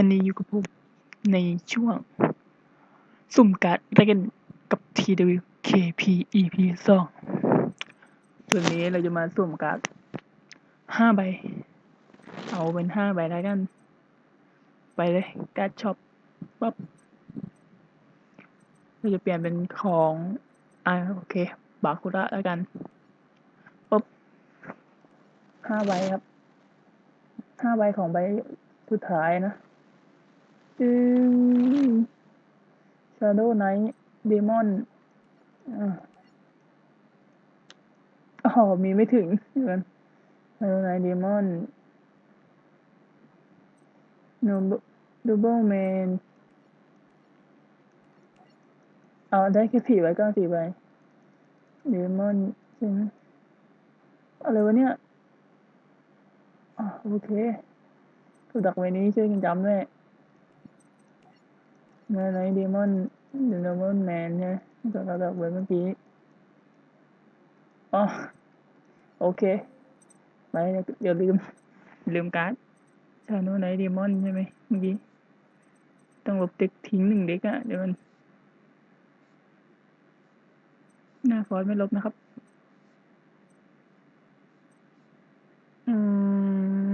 วันนี้อยู่กับผมในช่วง สุ่มการ์ดเล่นกับ TWKP EP สองวันนี้เราจะมาสุ่มการ์ดห้าใบ เอาเป็นห้าใบแล้วกัน ไปเลยการ์ดช็อปปั๊บเราจะเปลี่ยนเป็นของอ่าโอเค บาคุระแล้วกันปุ๊บห้าใบครับห้าใบของใบสุดท้ายนะ อืม Shadow Knight Demon อ๋อ มีไม่ถึงเหมือน Shadow Knight Demon No Double Man เอาได้แค่สี่ใบก็สี่ใบ Demon ใช่ไหมอะไรวะเนี่ย โอเคถูกดักไว้นี้ช่วยกันจำด้วย เมื่อไหนเดมอนเดมอนแมนใช่ไหมก็เราดักไว้เมื่อกี้อ๋อโอเคไปเดี๋ยวลืม ลืมการ์ดชาโนไนเดมอนใช่ไหมเมื่อกี้ ต้องลบเด็กทิ้งหนึ่งเด็กอะเดี๋ยวมัน หน้าฟอนไม่ลบนะครับ อืม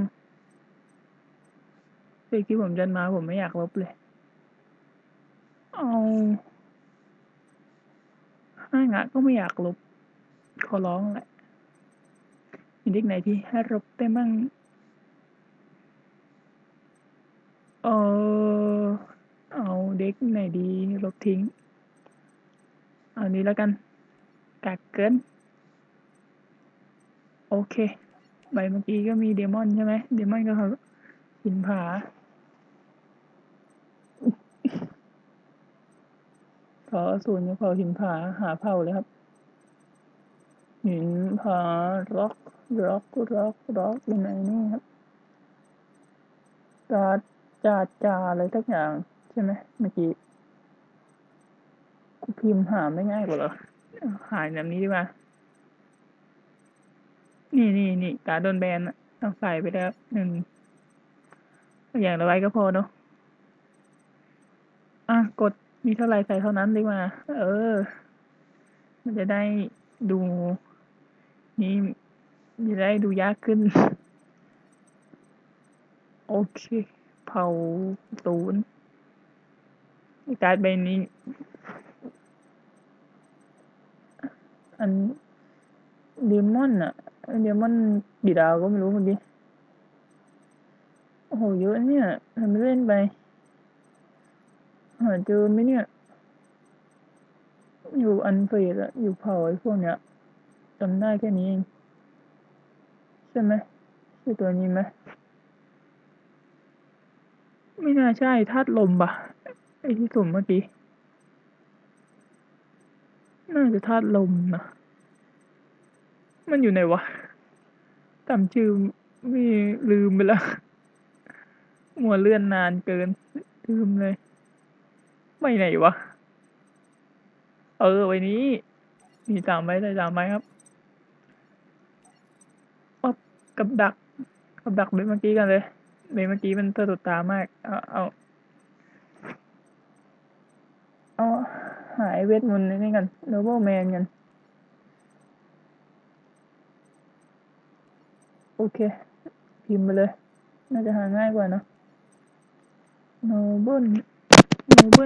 เด็กที่ผมจันมาผมไม่อยากลบเลย เอาห้างะก็ไม่อยากลบ ขอร้องแหละ มีเด็กไหนที่ให้ลบได้มั่ง เออ เอาเด็กไหนดี ลบทิ้ง เอานี้แล้วกัน กากเกิน โอเค ใบเมื่อกี้ก็มีเดมอนใช่ไหม เดมอนก็เขาหินผา ขอศูนย์เผาหินผาหาเผาเลยครับ หินผาร็อกร็อกร็อกร็อกเป็นไหนนี่ครับจาจาจาอะไรสักอย่าง ใช่ไหมเมื่อกี้กูพิมพ์หาไม่ง่ายกว่าเหรอหาแบบนี้ดีกว่านี่นี่นี่การโดนแบนต้องใส่ไปแล้วหนึ่งอย่างละใบก็พอเนาะอะกด มีเท่าไรใส่เท่านั้นดีกว่า เออ มันจะได้ดู นี่จะได้ดูยากขึ้น โอเค เผาตูนการ์ดใบนี้ อันเดมอนอะเดมอนดีดาวก็ไม่รู้เมื่อกี้โอ้โห เยอะเนี่ยทำไม่เล่นไป หาเจอไหมเนี่ย อยู่อันเฟดอะอยู่เผาไอ้พวกเนี้ยจำได้แค่นี้เองใช่ไหมใช่ตัวนี้ไหมไม่น่าใช่ธาตุลมปะไอ้ที่สุ่มเมื่อกี้ น่าจะธาตุลมนะมันอยู่ไหนวะจำชื่อไม่ลืมไปแล้ว มัวเลื่อนนานเกิน ลืมเลย ไม่ไหนวะ เออ ไว้นี้ มีสามใบใส่สามใบครับปั๊บกับดัก กับดักเบเมื่อกี้กันเลยเบเมื่อกี้มันสะดุดตามาก เอา เอา เอาหายเวทมนต์นี่กันโนเบิลแมนกันโอเค พิมพ์ไปเลย น่าจะหาง่ายกว่านะโนเบิล โนเบิ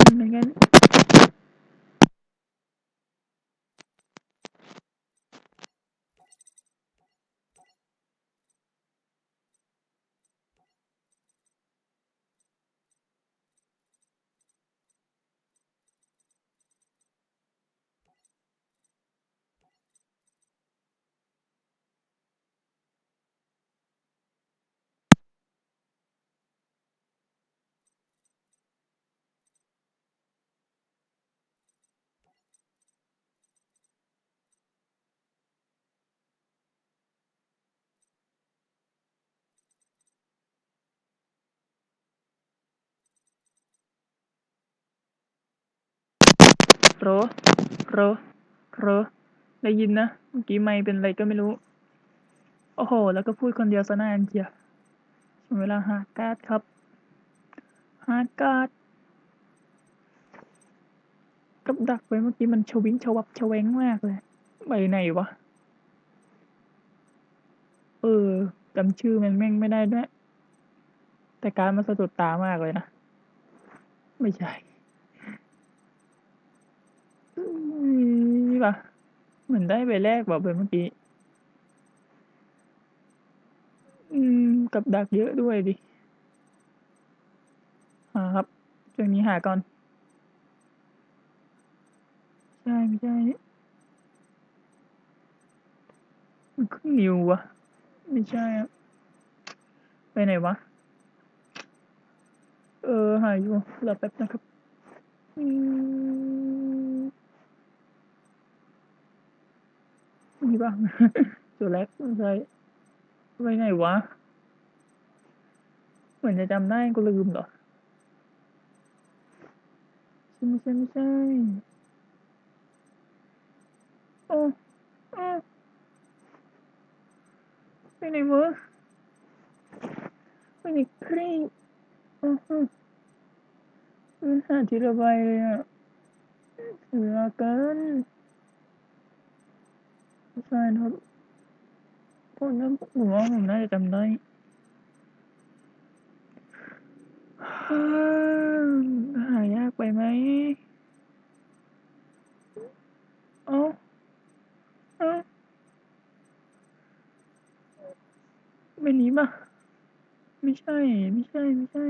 ลอะไรกันโรโรโรได้ยินนะ เมื่อกี้ไม่เป็นอะไรก็ไม่รู้ โอ้โห แล้วก็พูดคนเดียวซะนานเชียวเวลาหาการ์ดครับ หาการ์ดกับดักไปเมื่อกี้มันชวิงชวับชเวงมากเลยใบไหนวะ เออจำชื่อมันแม่งไม่ได้ด้วย แต่การดมันสะดุดตามากเลยนะ ไม่ใช่ นี่ปะเหมือนได้ใบแรกแบบใบเมื่อกี้ อืม กับดักเยอะด้วยดิหาครับช่วงนี้หาก่อน ใช่ไม่ใช่มันขึ้นนิววะ ไม่ใช่ไปไหนวะ เออ หายอยู่รอแป๊บนะครับ อืม มีบ้างตัวแรกไม่ใช่ไปไหนวะ เหมือนจะจำได้ก็ลืมเหรอไม่ใช่ไม่ใช่ไม่ใช่โอ้โอ้ไปไหนวะไปไหนครีอือฮึมันหาที่ระบายเลยอะเสือเกิน ใช่ครับพวกนั้นผมว่าผมน่าจะจำได้หายากไปไหมเอ้าเอ้าไม่หนีป่ะไม่ใช่ ไม่ใช่ ไม่ใช่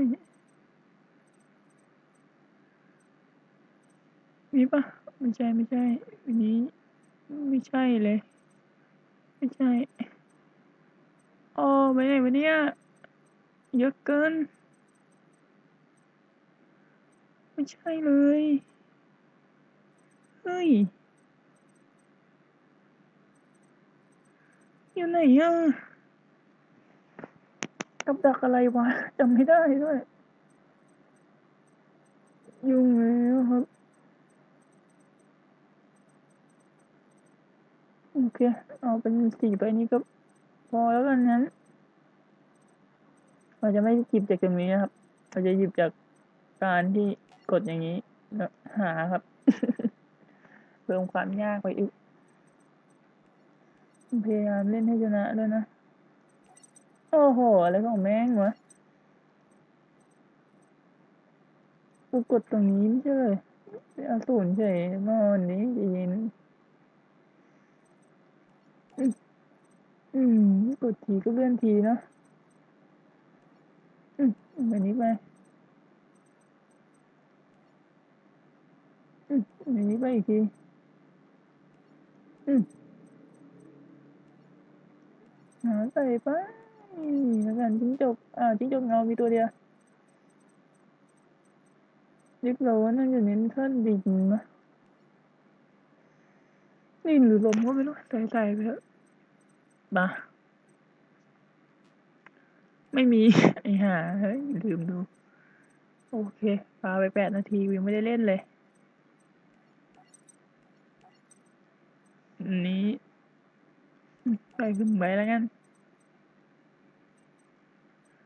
มีป่ะ ไม่ใช่ ไม่ใช่อันนี้ ไม่ใช่เลย ไม่ใช่อ๋อไปไหนวะเนี่ย เยอะเกิน ไม่ใช่เลย เฮ้ย อยู่ไหนอะกับดักอะไรวะจำไม่ได้ด้วย ยุ่งแล้วครับ โอเค เอาเป็นสี่ใบนี้ก็พอแล้วกันนั้น เราจะไม่หยิบจากตรงนี้นะครับ เราจะหยิบจากการที่กดอย่างนี้แล้วหาครับ เพิ่มความยากไปอีก พยายามเล่นให้ชนะด้วยนะ โอ้โห อะไรของแม่งวะกูกดตรงนี้ไม่ใช่เลยเอาศูนย์เฉยนอนนี้จะยิน อืมกดทีก็เลื่อนทีเนาะอืมแบบนี้ไปอืมแบบนี้ไปอีกที อืมหาใส่ไปแล้วกันจิ้งจกอ่าจิ้งจกเงามีตัวเดียวยึกโลนั่นอยู่ในท่อนดินนะดินหรือลมก็ไม่รู้ใส่ใส่ไปเถอะ มาไม่มี ไอ้ห่าเฮ้ย ลืมดู โอเค ปาไปแปดนาทียังไม่ได้เล่นเลย นี้ไปขึ้นไปแล้วกัน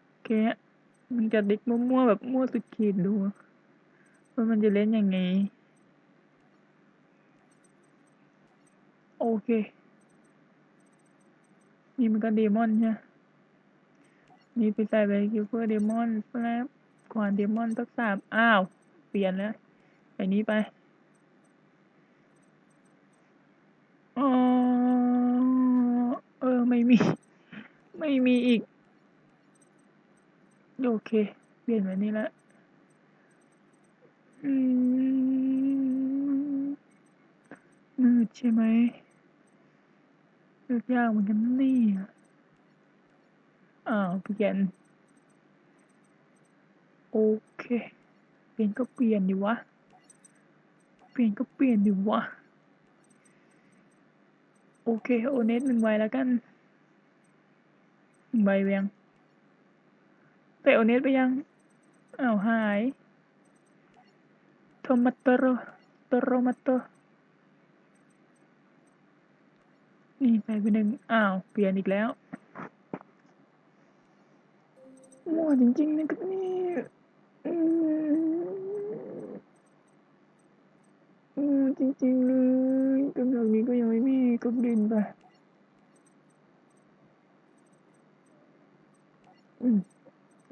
โอเคมันจะดิกมั่วๆแบบมั่วสุดขีดดูว่ามันจะเล่นยังไง โอเค นี่มันก็เดมอนใช่ไหมนี่ไปใส่ไปคิวเปอร์เดมอนแล้วขวานเดมอนสักสามอ้าว เปลี่ยนแล้วไปนี้ไปอ๋อเออ ไม่มี ไม่มีอีก โอเค เปลี่ยนแบบนี้ละอืมมืดใช่ไหม ลือกยากเหมือนกันนี่อ้าวเปลี่ยน โอเค เปลี่ยนก็เปลี่ยนดิวะ เปลี่ยนก็เปลี่ยนดิวะ โอเค โอเนสหนึ่งใบแล้วกันหนึ่งใบไปยังแต่โอเนสไปยัง อ้าวหายโทมาโตโรโตโรมาโต นี่ไปไปหนึ่งอ้าว เปลี่ยนอีกแล้ว มั่วจริงๆนะครับนี่มั่วจริงๆเลยกำลังนี้ก็ยังไม่มีก็เดินไปอืม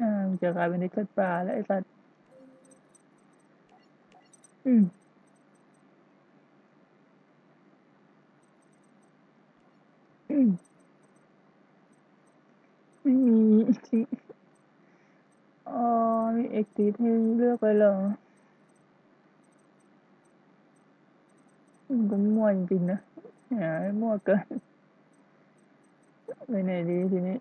อ่าจะกลายเป็นเด็สัตว์ป่าแล้วไอ้สัตว์อืม ไม่มีจริงอ๋อมีเอ็กตีให้เลือกไปเหรอมันก็มั่วจริงๆนะแหมมั่วเกินไปไหนดีทีนี้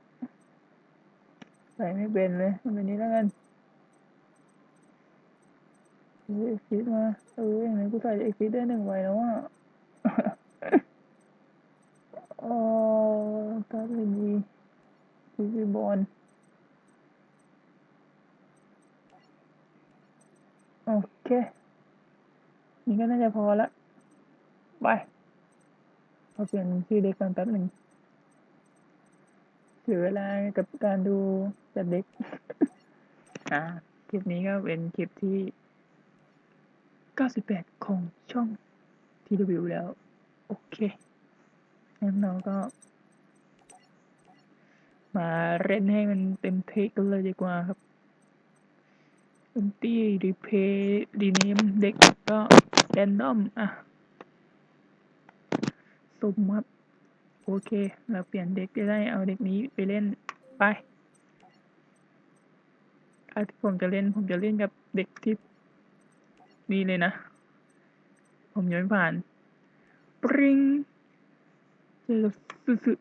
ใส่ไม่เป็นเลยเอาไปนี้แล้วกันเอ็กซิสมาเอออย่างนี้กูใส่เอ็กซิสได้หนึ่งใบแล้วอะอ๋อการ์ดเป็นดี ซีซีบอลโอเค นี่ก็น่าจะพอละ ไปเราเปลี่ยนชื่อเด็กกันแป๊บหนึ่งเสียเวลากับการดูจัดเด็ก อ่า คลิปนี้ก็เป็นคลิปที่ 98 ของช่อง TW แล้ว โอเคงั้นเราก็ มาเล่นให้มันเต็มเทคกันเลยดีกว่าครับดนตรีรีเพย์รีเนมเด็กก็แรนดอมอะสุ่มครับโอเค เราเปลี่ยนเด็กจะได้เอาเด็กนี้ไปเล่นไปอาที่ผมจะเล่นผมจะเล่นกับเด็กที่นี่เลยนะ ผมย้อนผ่าน ปริงเจอสุสุ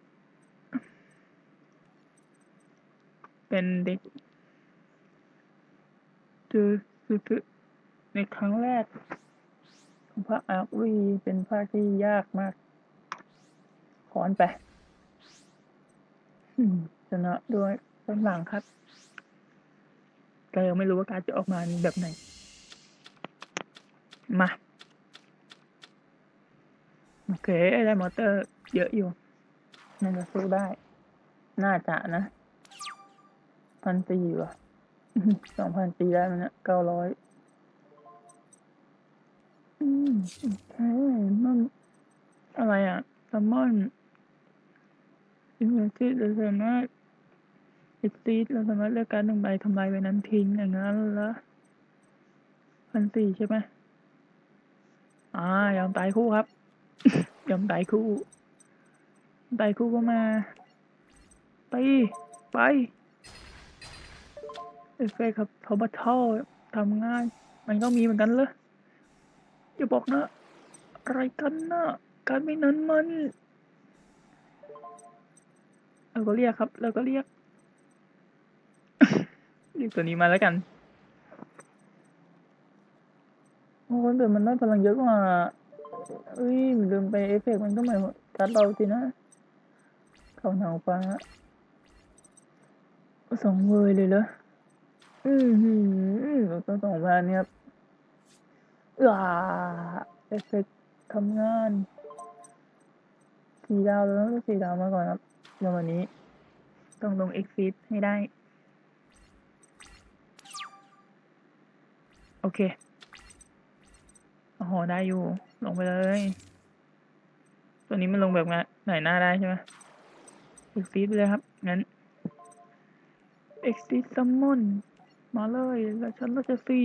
เป็นเด็กเจอสุสุในครั้งแรกของภาคอาวีเป็นภาคที่ยากมากขอนไปชนะด้วยต้นหลังครับแต่ยังไม่รู้ว่าการจะออกมาแบบไหน มา โอเค ได้มอเตอร์เยอะอยู่น่าจะสู้ได้ น่าจะนะ พันตีว่ะสองพันตีได้มันนะเก้าร้อยอืมโอเคมันอะไรอะแซลมอนอินเวสต์เราสามารถอ็กซีดเราสามารถเลือกการหนึ่งใบทำลายใบนั้นทิ้งอย่างนั้นเหรอพันสี่ใช่ไหมอ่ายอมตายคู่ครับ ยอมตายคู่ตายคู่ก็มา ไป ไป เอฟเฟกต์ครับทอบัตเทิลทำง่าย มันก็มีเหมือนกันเลยอย่าบอกนะ อะไรกันนะการไม่นั้นมันเราก็เรียกครับ เราก็เรียกเรียกตัวนี้มาแล้วกันโอ้ยแต่มันได้พลังเยอะกว่าเอ้ยลืมไปเอฟเฟกมันก็เหมือนการดเราสินะเขาหนาวฟ้าสองเวยเลยเหรอ อืมหืมก็สองพันเนี่ยครับอ่าเอฟเฟกทำงานสี่ดาวแล้วต้องสี่ดาวมาก่อนครับในวันนี้ ต้องลงเอ็กซิสให้ได้ โอเคโอ้โหได้อยู่ ลงไปเลย ตัวนี้มันลงแบบไงไหนหน้าได้ใช่ไหมเอ็กซิสไปเลยครับ งั้นเอ็กซิสซัมมอน มาเลยแล้วฉันก็จะสี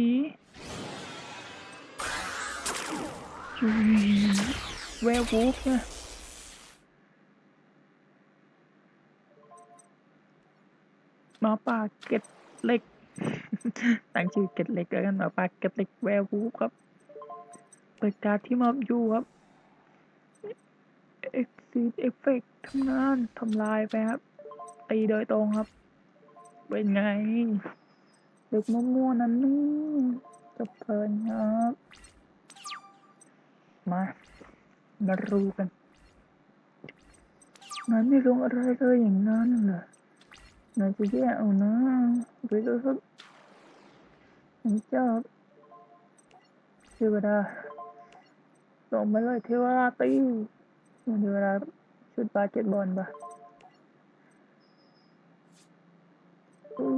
จุยแวร์วูฟนะหมาป่าเก็ดเหล็กตั้งชื่อเก็ดเหล็กแล้วกันหมาป่าเก็ดเหล็กแวร์วูฟครับเปิดการที่มอบอยู่ครับ Exit Effect ทำงานทำลายไปครับ ตีโดยตรงครับ เป็นไง เด็กมั่วๆนั้นนี่จบเพลินครับมา มารู้กันนายไม่ลงอะไรเลยอย่างนั้นเหรอนายจะแย่เอานะไปดูครับนี่เจ้าเทวดาส่งมาเลยเทวดาตีเทวดาชุดบาสเกตบอลปะอู้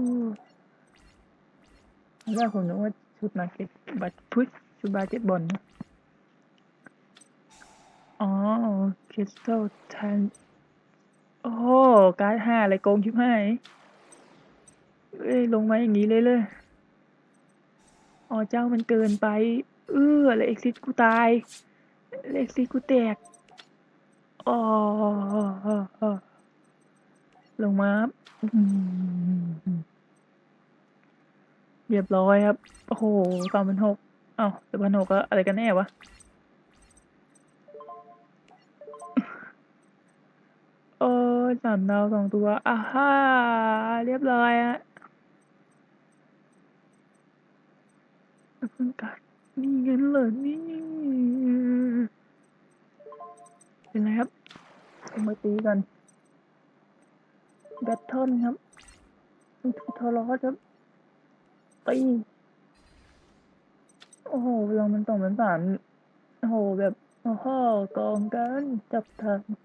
ตอน แรกผมนึกว่าชุดมาเก็ตบัตพุชชุดบาเกตบอลนะอ๋อคริสตัลแทนโอ้การ์ดห้าอะไรโกงชิบหายเอ้ยลงมาอย่างนี้เลยเลยอ๋อเจ้ามันเกินไป เออแล้วเอ็กซิสกูตายเอ็กซิสกูแตกอ๋อลงมาอืม เรียบร้อยครับ โอ้โหสองพันหกเอ้าแต่พันหกก็อะไรกันแน่วะ โอ้สามดาวสองตัวอ่าฮ่า เรียบร้อยอะพิ่งกัดนี่เงินเหรอนี่ เป็นไรครับเอามาตีกัน แบทเทิลครับทูทอรอสครับ ตีโอ้โหลองมันสองมันสามโอ้โหแบบโอ้โหกองกันจับทางไป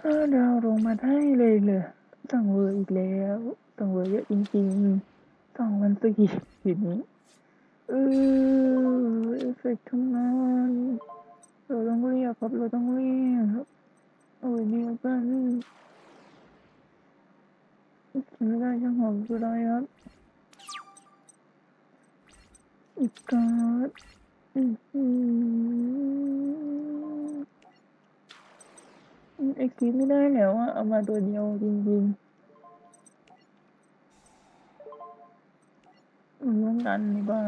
ห้าดาวลงมาได้เลยเลยสั่งเวอร์อีกแล้วสั่งเวอร์เยอะจริงๆสองวันสี่ทีนี้เออเอฟเฟกต์ทำงานเราต้องเรียกครับเราต้องเรียกครับโอ้ยเดียวกัน ไม่ได้ช่างหอมสุดเลยครับอีกการ์ดอืมอืมเอ็กซ์ไม่ได้แล้วอะเอามาตัวเดียวจริงๆอืมต้องกันดีกว่า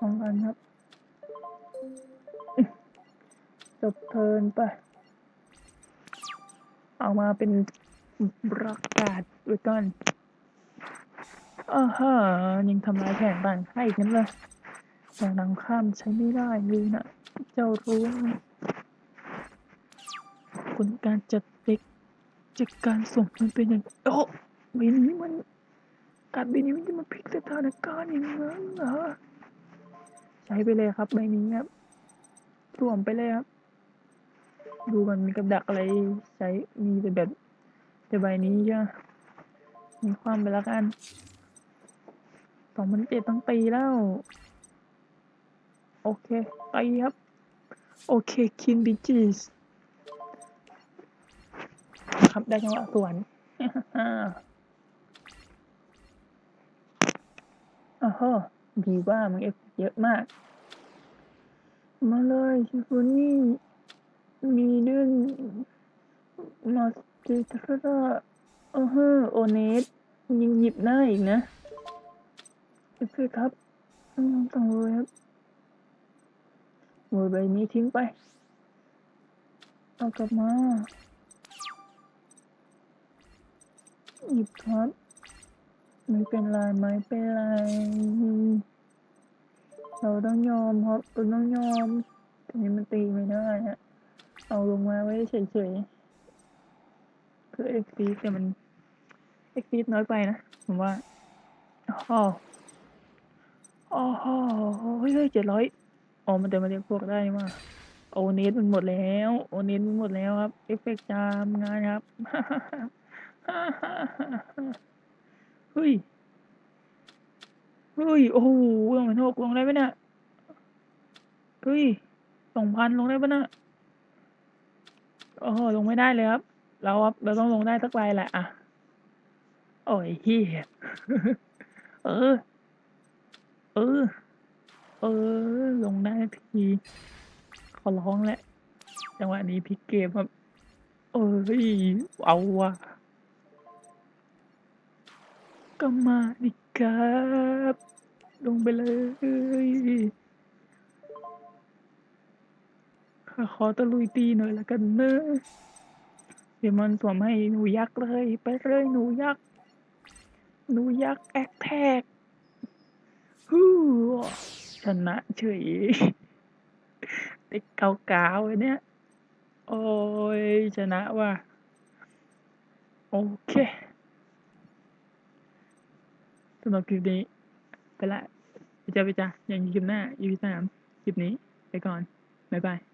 ต้องกันครับ จบเทินไป เอามาเป็น ประกาศไว้ก่อนอ่าฮะยังทำลายแผนต่างให้กันเลยแต่นำข้ามใช้ไม่ได้เลยนะ เจ้ารู้คุณการจัดเด็กจากการส่งมันเป็นอย่างโอ้เบนี้มันการเบนี้มันจะมาพลิกสถานการณ์อย่างนั้นเหรอใช้ไปเลยครับใบนี้ครับสวมไปเลยครับ ดูมันมีกับดักอะไรใช้มีแต่แบบ แต่ใบนี้จะมีความไปแล้วกันสองพันเจ็ดต้องตีแล้ว โอเคไปครับ โอเคคินบิจิสครับได้จังหวะสวนอ้าวดีว่ามันเอฟเยอะมาก มาเลยชิฟุนี่ มีเรื่องมาส เตทราเออเฮอโอเนสยิงหยิบหน้าอีกนะโอเคครับต้องต้องเลยครับโวยใบนี้ทิ้งไปเอากลับมาหยิบครับไม่เป็นไรไม่เป็นไรเราต้องยอมครับเราต้องยอมทีนี้มันตีไม่ได้อะเอาลงมาไว้เฉยๆ เอเอ็กซีแต่มันเอ็กซีน้อยไปนะ ผมว่าอ๋ออ๋อเฮ้ยเจ็ดร้อยอ๋อมันแต่มาเรียกพวกได้นี่ว่าโอเนสมันหมดแล้ว โอเนสมันหมดแล้วครับ เอฟเฟกต์จามงานครับเฮ้ยเฮ้ย โอ้โหลงเป็นหกลงได้ไหมเนี่ยเฮ้ยสองพันลงได้ปะเนี่ยโอ้โหลงไม่ได้เลยครับ เราเราต้องลงได้สักใบแหละอะ โอ้ยเฮียเออ เออ เออ ลงได้ทีขอร้องแหละ จังหวะนี้พิกเกมครับเอ้ย เอาวะก็มาดิครับ ลงไปเลยขอตะลุยตีหน่อยละกันเนอะ เดมันสวมให้หนูยักษ์เลย ไปเลยหนูยักษ์ หนูยักษ์แอคแท็กฮู้ชนะเฉยเด็กเกาๆไอ้เนี่ย โอ้ย ชนะว่ะ โอเคสำหรับคลิปนี้ ไปละไปเจอไปจ้าอย่างคลิปหน้า EP สามคลิปนี้ ไปก่อน บ๊ายบาย